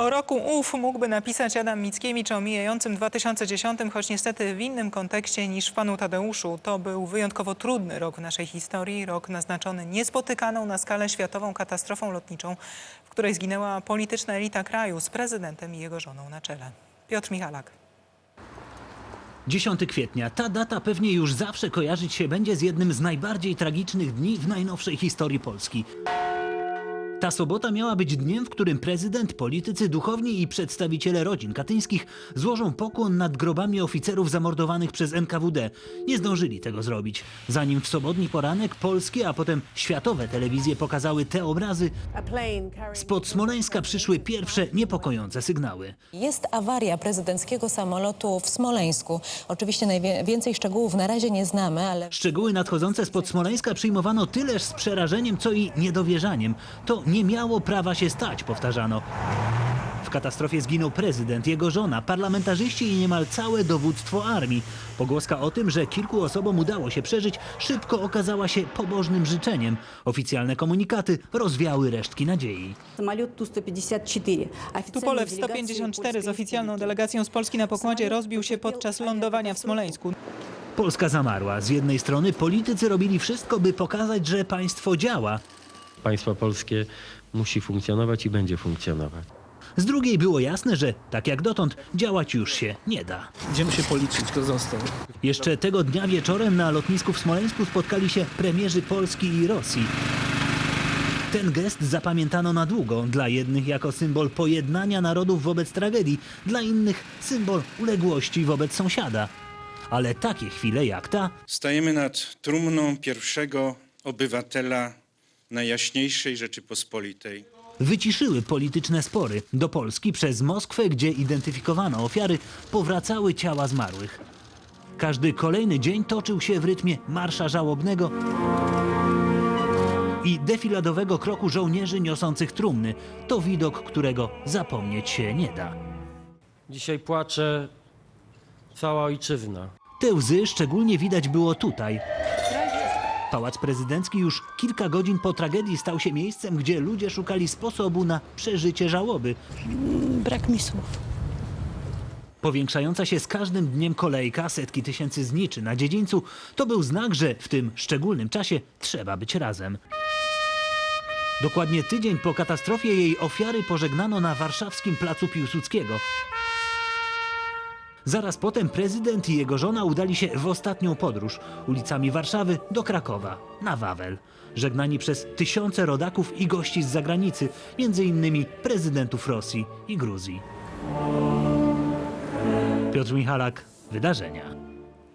O roku ów mógłby napisać Adam Mickiewicz o mijającym 2010, choć niestety w innym kontekście niż w Panu Tadeuszu. To był wyjątkowo trudny rok w naszej historii, rok naznaczony niespotykaną na skalę światową katastrofą lotniczą, w której zginęła polityczna elita kraju z prezydentem i jego żoną na czele. Piotr Michalak. 10 kwietnia. Ta data pewnie już zawsze kojarzyć się będzie z jednym z najbardziej tragicznych dni w najnowszej historii Polski. Ta sobota miała być dniem, w którym prezydent, politycy, duchowni i przedstawiciele rodzin katyńskich złożą pokłon nad grobami oficerów zamordowanych przez NKWD. Nie zdążyli tego zrobić. Zanim w sobotni poranek polskie, a potem światowe telewizje pokazały te obrazy, spod Smoleńska przyszły pierwsze niepokojące sygnały. Jest awaria prezydenckiego samolotu w Smoleńsku. Oczywiście najwięcej szczegółów na razie nie znamy, ale Szczegóły nadchodzące spod Smoleńska przyjmowano tyleż z przerażeniem, co i niedowierzaniem. To nie miało prawa się stać, powtarzano. W katastrofie zginął prezydent, jego żona, parlamentarzyści i niemal całe dowództwo armii. Pogłoska o tym, że kilku osobom udało się przeżyć, szybko okazała się pobożnym życzeniem. Oficjalne komunikaty rozwiały resztki nadziei. Samolot Tu-154. 154 z oficjalną delegacją z Polski na pokładzie rozbił się podczas lądowania w Smoleńsku. Polska zamarła. Z jednej strony politycy robili wszystko, by pokazać, że państwo działa. Państwo polskie musi funkcjonować i będzie funkcjonować. Z drugiej było jasne, że tak jak dotąd działać już się nie da. Idziemy się policzyć, kto został. Jeszcze tego dnia wieczorem na lotnisku w Smoleńsku spotkali się premierzy Polski i Rosji. Ten gest zapamiętano na długo. Dla jednych jako symbol pojednania narodów wobec tragedii, dla innych symbol uległości wobec sąsiada. Ale takie chwile jak ta Stajemy nad trumną pierwszego obywatela Najjaśniejszej Rzeczypospolitej. wyciszyły polityczne spory. Do Polski przez Moskwę, gdzie identyfikowano ofiary, powracały ciała zmarłych. Każdy kolejny dzień toczył się w rytmie marsza żałobnego i defiladowego kroku żołnierzy niosących trumny. To widok, którego zapomnieć się nie da. Dzisiaj płacze cała ojczyzna. Te łzy szczególnie widać było tutaj. Pałac Prezydencki już kilka godzin po tragedii stał się miejscem, gdzie ludzie szukali sposobu na przeżycie żałoby. Brak mi słów. Powiększająca się z każdym dniem kolejka setki tysięcy zniczy na dziedzińcu to był znak, że w tym szczególnym czasie trzeba być razem. Dokładnie tydzień po katastrofie jej ofiary pożegnano na warszawskim placu Piłsudskiego. Zaraz potem prezydent i jego żona udali się w ostatnią podróż ulicami Warszawy do Krakowa, na Wawel. Żegnani przez tysiące rodaków i gości z zagranicy, między innymi prezydentów Rosji i Gruzji. Piotr Michalak, wydarzenia.